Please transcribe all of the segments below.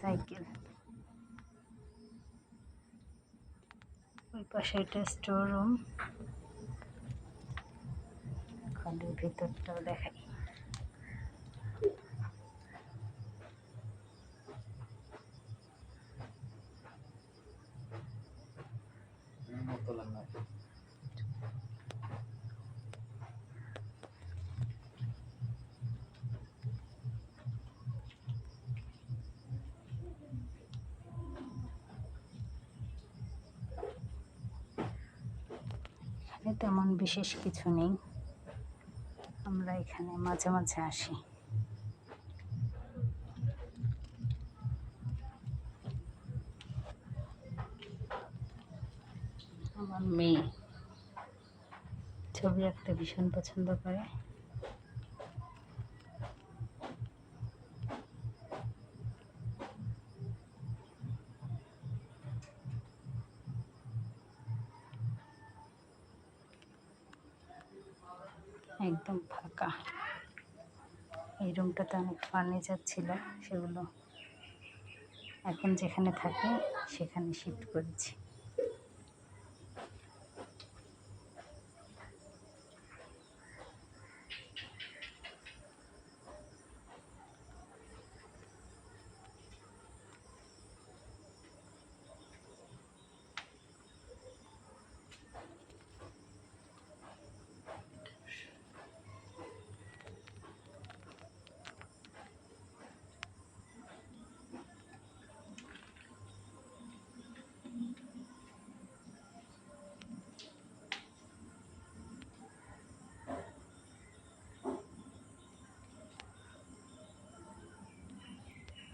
Cycle. ওই পাশে এটা স্টোর রুম ভেতরটাও ভিতরটাও দেখাই। এখানে তেমন বিশেষ কিছু নেই। আমরা এখানে মাঝে মাঝে আসি। আমার মেয়ে ছবি আঁকতে ভীষণ পছন্দ করে। একদম ফাঁকা। এই রুমটাতে অনেক ফার্নিচার ছিল সেগুলো এখন যেখানে থাকি সেখানে শিফট করেছি।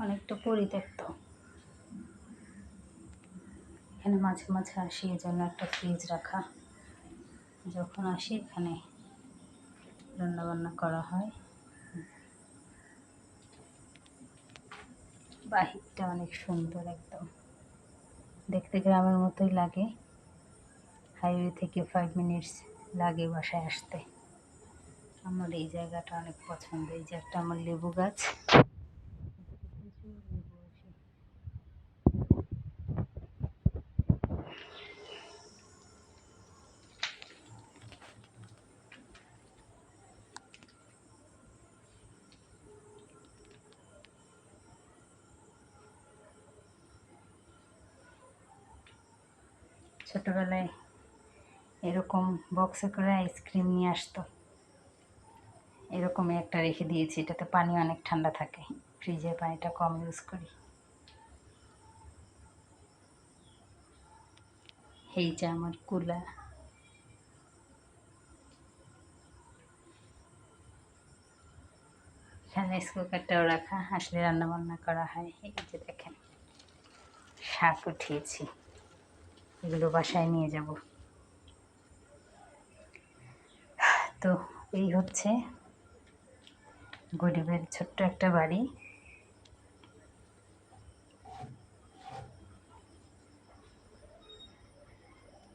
অনেকটা পরিত্যক্ত। এখানে মাঝে মাঝে আসি এই জন্য একটা ফ্রিজ রাখা। যখন আসি এখানে রান্নাবান্না করা হয়। বাহিরটা অনেক সুন্দর একদম। দেখতে গ্রামের মতোই লাগে। হাইওয়ে থেকে ফাইভ মিনিটস লাগে বাসায় আসতে। আমার এই জায়গাটা অনেক পছন্দ এই যে একটা আমার লেবু গাছ প্রচুর লেবু আসে ছোটোবেলায় এরকম বক্সে করে আইসক্রিম নিয়ে আসতো। এরকমই একটা রেখে দিয়েছি, এটাতে পানি অনেক ঠান্ডা থাকে। ফ্রিজে পানিটা কম ইউজ করি। এই যে আমার কুলা। এখানে রাইস কুকারটাও রাখা, আসলে রান্না বান্না করা হয়। এই যে দেখেন, শাক উঠিয়েছি। এগুলো বাসায় নিয়ে যাব। তো এই হচ্ছে গরিবের ছোট্ট একটা বাড়ি।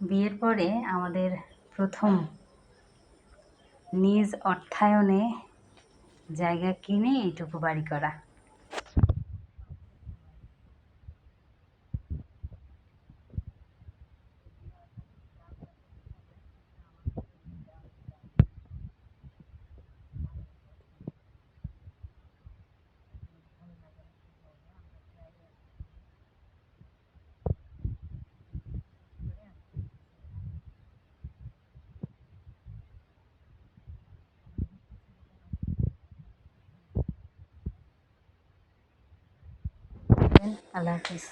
বিয়ের পরে আমাদের প্রথম নিজ অর্থায়নে জায়গা কিনে এইটুকু বাড়ি করা। আল্লাহ হাফিজ।